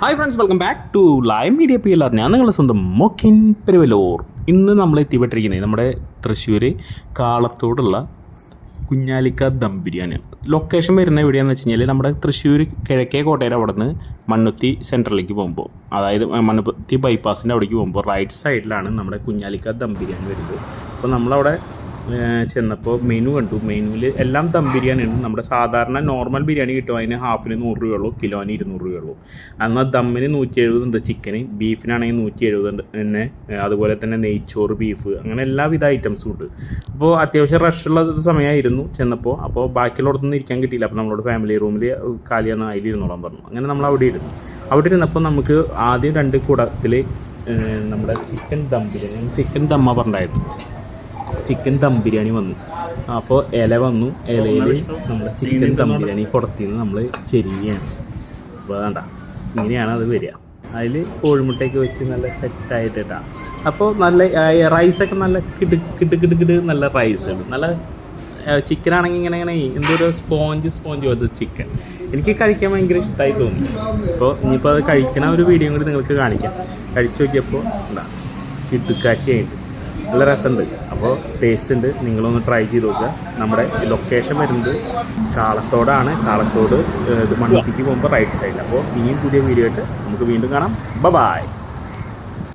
Hi friends welcome back to live media P L R ഞാൻ നിങ്ങളുടെ സ്വന്തം മൊക്കിൻ പെരുവലൂർ. ഇന്ന് നമ്മൾ എത്തിപ്പെട്ടിരിക്കുന്നത് നമ്മുടെ തൃശ്ശൂർ കാളത്തോടുള്ള കുഞ്ഞാലിക്ക ദം ബിരിയാണിയാണ്. ലൊക്കേഷൻ വരുന്ന എവിടെയാണെന്ന് വെച്ച് കഴിഞ്ഞാൽ നമ്മുടെ തൃശ്ശൂർ കിഴക്കേ കോട്ടയുടെ അവിടെ നിന്ന് മണ്ണുത്തി സെന്ററിലേക്ക് പോകുമ്പോൾ അതായത് മണ്ണുത്തി ബൈപ്പാസിന്റെ അവിടേക്ക് പോകുമ്പോൾ റൈറ്റ് സൈഡിലാണ് നമ്മുടെ കുഞ്ഞാലിക്ക ദം ബിരിയാണി വരുന്നത്. അപ്പോൾ നമ്മളവിടെ ചെന്നപ്പോൾ മെനു കണ്ടു. മെനുവിൽ എല്ലാം ദം ബിരിയാണി ഉണ്ട് നമ്മുടെ സാധാരണ നോർമൽ ബിരിയാണി കിട്ടും. അതിന് ഹാഫിന് നൂറ് രൂപയുള്ളൂ കിലോന് ഇരുന്നൂറ് രൂപയുള്ളൂ എന്നാൽ ദമ്മിന് നൂറ്റി എഴുപതുണ്ട് ചിക്കന് ബീഫിനാണെങ്കിൽ നൂറ്റി എഴുപതുണ്ട് പിന്നെ അതുപോലെ തന്നെ നെയ്ച്ചോറ് ബീഫ് അങ്ങനെ എല്ലാവിധ ഐറ്റംസും ഉണ്ട്. അപ്പോൾ അത്യാവശ്യം റഷുള്ള ഒരു സമയമായിരുന്നു ചെന്നപ്പോൾ അപ്പോൾ ബാക്കിയുള്ളടത്തൊന്നും ഇരിക്കാൻ കിട്ടിയില്ല. അപ്പോൾ നമ്മളോട് ഫാമിലി റൂമിൽ കാലിയാന്ന് അതിൽ ഇരുന്നോളാൻ പറഞ്ഞു. അങ്ങനെ നമ്മൾ അവിടെ ഇരുന്നു. അവിടെ ഇരുന്നപ്പോൾ നമുക്ക് ആദ്യം രണ്ട് കൂടത്തിൽ നമ്മുടെ ചിക്കൻ ദം ബിരിയാണി ചിക്കൻ ദമ്മ പറഞ്ഞായിരുന്നു. ചിക്കൻ ദം ബിരിയാണി വന്നു. അപ്പോൾ ഇല വന്നു. ഇലയിൽ നമ്മുടെ ചിക്കൻ ദം ബിരിയാണി കുടത്തിന്ന് നമ്മൾ ചെരിയാണ്. അപ്പോൾ വേണ്ട ഇങ്ങനെയാണ് അത് വരിക. അതിൽ കോഴിമുട്ടയൊക്കെ വെച്ച് നല്ല സെറ്റായിട്ട് ഇട്ടാ അപ്പോൾ നല്ല റൈസൊക്കെ നല്ല കിട് കിട് കിട് കിട് നല്ല റൈസ് ഉണ്ട് നല്ല ചിക്കൻ ആണെങ്കിൽ ഇങ്ങനെ ഇങ്ങനെ എന്തോ ഒരു സ്പോഞ്ച് സ്പോഞ്ച് പോലത്തെ ചിക്കൻ. എനിക്ക് കഴിക്കാൻ ഭയങ്കര ഇഷ്ടമായി തോന്നി. അപ്പോൾ ഇനിയിപ്പോൾ അത് കഴിക്കണ ഒരു വീഡിയോ കൂടി നിങ്ങൾക്ക് കാണിക്കാം. കഴിച്ചു നോക്കിയപ്പോൾ എന്താ കിട്ടുക്കാച്ചിയായിട്ട് നല്ല രസമുണ്ട്. അപ്പോൾ ടേസ്റ്റ് ഉണ്ട്. നിങ്ങളൊന്ന് ട്രൈ ചെയ്ത് നോക്കുക. നമ്മുടെ ലൊക്കേഷൻ വരുന്നത് കാളത്തോടാണ്. കാളത്തോട് ഇത് മണ്ണുത്തിക്ക് പോകുമ്പോൾ റൈറ്റ് സൈഡിൽ അപ്പോൾ ഇനിയും പുതിയ വീഡിയോ ആയിട്ട് നമുക്ക് വീണ്ടും കാണാം. ബ ബായ്